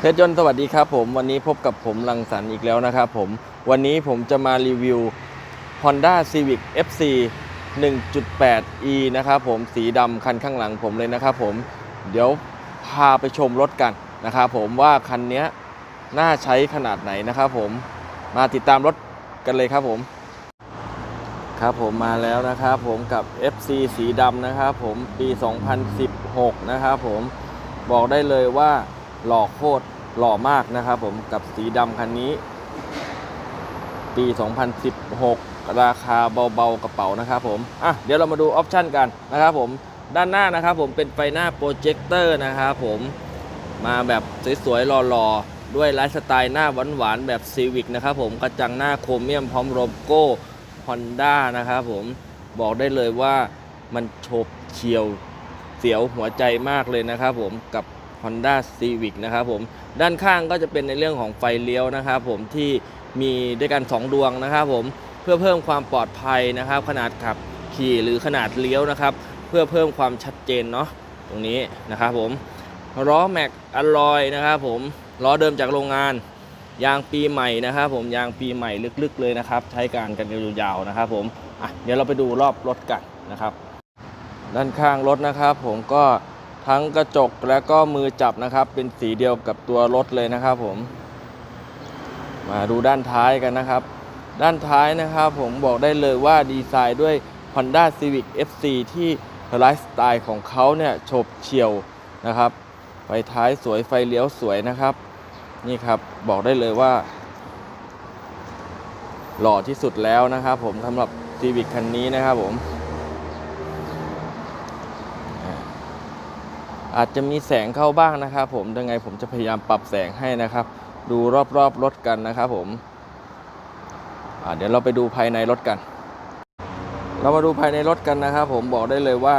เพชรยนต์สวัสดีครับผมวันนี้พบกับผมรังสรรค์อีกแล้วนะครับผม วันนี้ผมจะมารีวิว Honda Civic FC 1.8e นะครับผมสีดำคันข้างหลังผมเลยนะครับผมเดี๋ยวพาไปชมรถกันนะครับผมว่าคันนี้น่าใช้ขนาดไหนนะครับผมมาติดตามรถกันเลยครับผมครับผมมาแล้วนะครับผมกับ FC สีดำนะครับผมปี 2016 นะครับผมบอกได้เลยว่า หล่อโคตรหล่อมากนะครับผมกับสีดำคันนี้ ปี 2016 ราคาเบาๆกระเป๋านะครับผมอะเดี๋ยวเรามาดูออปชันกันนะครับผมด้านหน้านะครับผมเป็นไฟหน้าโปรเจคเตอร์นะครับผมมาแบบสวยๆหล่อๆ ด้วยไลฟ์สไตล์หน้าหวานๆ แบบซีวิกนะครับผมกระจังหน้าโครเมียมพร้อมโลโก้ Honda นะครับผมบอกได้เลยว่ามันโฉบเฉียวเสียวหัวใจมากเลยนะครับผมกับ Honda Civic นะครับผมด้านข้างก็จะเป็นในเรื่องของไฟเลี้ยวนะครับผมที่มีด้วยกัน 2 ดวงนะครับผมเพื่อเพิ่มความปลอดภัยนะครับ ขนาดขับขี่หรือขนาดเลี้ยวนะครับ เพื่อเพิ่มความชัดเจนเนาะตรงนี้นะครับผมล้อแม็กอลลอยนะครับผมล้อเดิมจากโรงงานยางปีใหม่นะครับผมยางปีใหม่ลึกๆเลยนะครับ ใช้การกันยาวๆนะครับผมอะเดี๋ยวเราไปดูรอบรถกันนะครับ ด้านข้างรถนะครับผมก็ ทั้งกระจกและก็มือจับนะครับ เป็นสีเดียวกับตัวรถเลยนะครับผม มาดูด้านท้ายกันนะครับ ด้านท้ายนะครับผมบอกได้เลยว่าดีไซน์ด้วย Honda Civic FC ที่ไลฟ์สไตล์ของเขาเนี่ยฉบเฉี่ยวนะครับ ไฟท้ายสวยไฟเลี้ยวสวยนะครับ นี่ครับบอกได้เลยว่า หล่อที่สุดแล้วนะครับผมสำหรับ Civic คันนี้นะครับผมอ่า อาจจะมีแสงเข้าบ้างนะครับผมยังไงผมจะพยายามปรับแสงให้นะครับ ดูรอบๆรถกันนะครับผมเดี๋ยวเราไปดูภายในรถกัน เรามาดูภายในรถกันนะครับ ผมบอกได้เลยว่า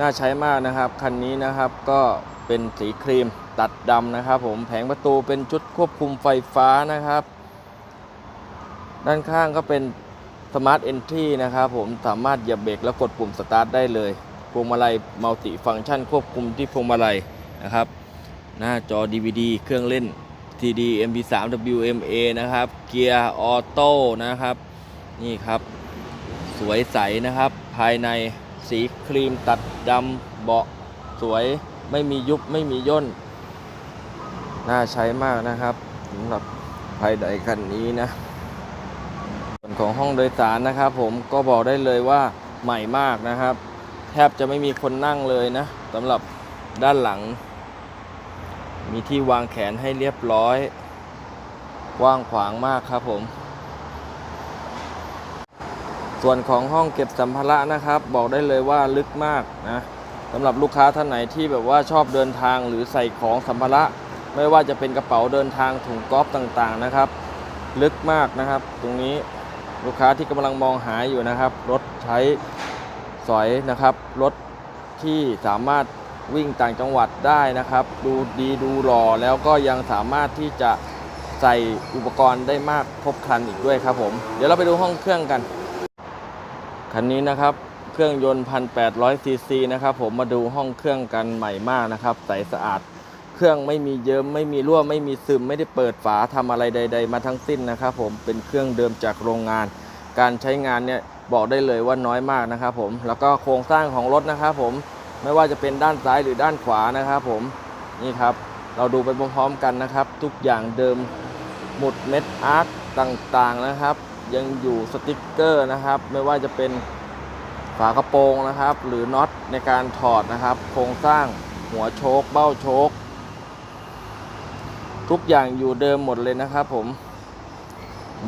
น่าใช้มากนะครับ คันนี้นะครับก็เป็นสีครีมตัดดำนะครับ ผมแผงประตูเป็นชุดควบคุมไฟฟ้านะครับ ด้านข้างก็เป็นสมาร์ทเอนทรีนะครับผมสามารถเหยียบเบรกแล้วกดปุ่มสตาร์ทได้เลย พวงมาลัยมัลติฟังก์ชันควบคุมที่พวงมาลัยนะครับ หน้าจอ DVD เครื่องเล่น TD MP3 WMA นะครับ เกียร์ออโต้นะครับ นี่ครับ สวยใสนะครับ ภายในสีครีมตัดดำเบาะสวยไม่มียุบไม่มีย่น น่าใช้มากนะครับสำหรับภายในคันนี้นะส่วนของห้องโดยสารนะครับ ผมก็บอกได้เลยว่าใหม่มากนะครับ แทบจะไม่มีคนนั่งเลยนะสำหรับด้านหลัง มีที่วางแขนให้เรียบร้อย กว้างขวางมากครับผม ส่วนของห้องเก็บสัมภาระนะครับ บอกได้เลยว่าลึกมากนะสำหรับลูกค้าท่านไหนที่แบบว่าชอบเดินทางหรือใส่ของสัมภาระไม่ว่าจะเป็นกระเป๋าเดินทางถุงก๊อฟต่างๆนะครับ ลึกมากนะครับ ตรงนี้ลูกค้าที่กำลังมองหาอยู่นะครับ รถใช้ สอยนะครับรถที่สามารถวิ่งต่างจังหวัดได้นะครับ ดูดีดูหล่อแล้วก็ยังสามารถที่จะใส่อุปกรณ์ได้มากครบครันอีกด้วยครับผม เดี๋ยวเราไปดูห้องเครื่องกัน คันนี้นะครับเครื่องยนต์1,800ซีซีนะครับผมมาดูห้องเครื่องกันใหม่มากนะครับ ใสสะอาด เครื่องไม่มีเยิ้มไม่มีรั่วไม่มีซึมไม่ได้เปิดฝาทำอะไรใด ๆ มาทั้งสิ้นนะครับผมเป็นเครื่องเดิมจากโรงงาน การใช้งานเนี่ย บอกได้เลยว่าน้อยมากนะครับผมแล้วก็โครงสร้างของรถนะครับผมไม่ว่าจะเป็นด้านซ้ายหรือด้านขวานะครับผมนี่ครับเราดูไปพร้อมๆกันนะครับ ทุกอย่างเดิมหมุดเม็ดอาร์ตต่างๆนะครับ ยังอยู่สติกเกอร์นะครับ ไม่ว่าจะเป็นฝากระโปรงนะครับ หรือน็อตในการถอดนะครับ โครงสร้างหัวโชคเบ้าโชคทุกอย่างอยู่เดิมหมดเลยนะครับผม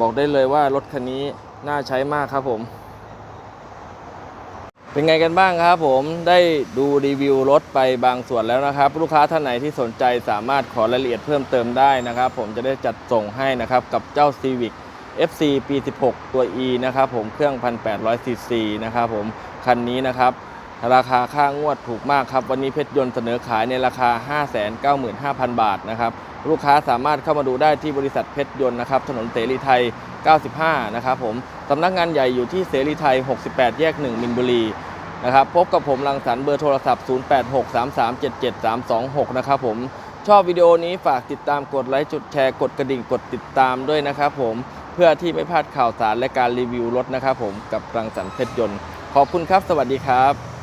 บอกได้เลยว่ารถคันนี้น่าใช้มากครับผม เป็นไงกันบ้างครับผมได้ดูรีวิวรถไปบางส่วนแล้วนะครับ ลูกค้าท่านไหนที่สนใจสามารถขอรายละเอียดเพิ่มเติมได้นะครับ ผมจะได้จัดส่งให้นะครับกับเจ้า Civic FC ปี 16 ตัว E นะครับผมเครื่อง 1,800 cc นะครับผมคันนี้นะครับราคาค่างวดถูกมากครับ วันนี้เพชรยนต์เสนอขายในราคา 595,000 บาทนะครับลูกค้าสามารถเข้ามาดูได้ที่บริษัทเพชรยนต์นะครับถนนเสรีไทย 95 นะครับผม สำนักงานใหญ่อยู่ที่เสรีไทย 68 แยก 1 มินบุรีนะครับพบกับผมรังสรรค์เบอร์โทรศัพท์ 0863377326 นะครับผมชอบวิดีโอนี้ฝากติดตามกดไลค์จุดแชร์กดกระดิ่งกดติดตามด้วยนะครับผมเพื่อที่ไม่พลาดข่าวสารและการรีวิวรถนะครับผมกับรังสรรค์เพชรยนต์ ขอบคุณครับ สวัสดีครับ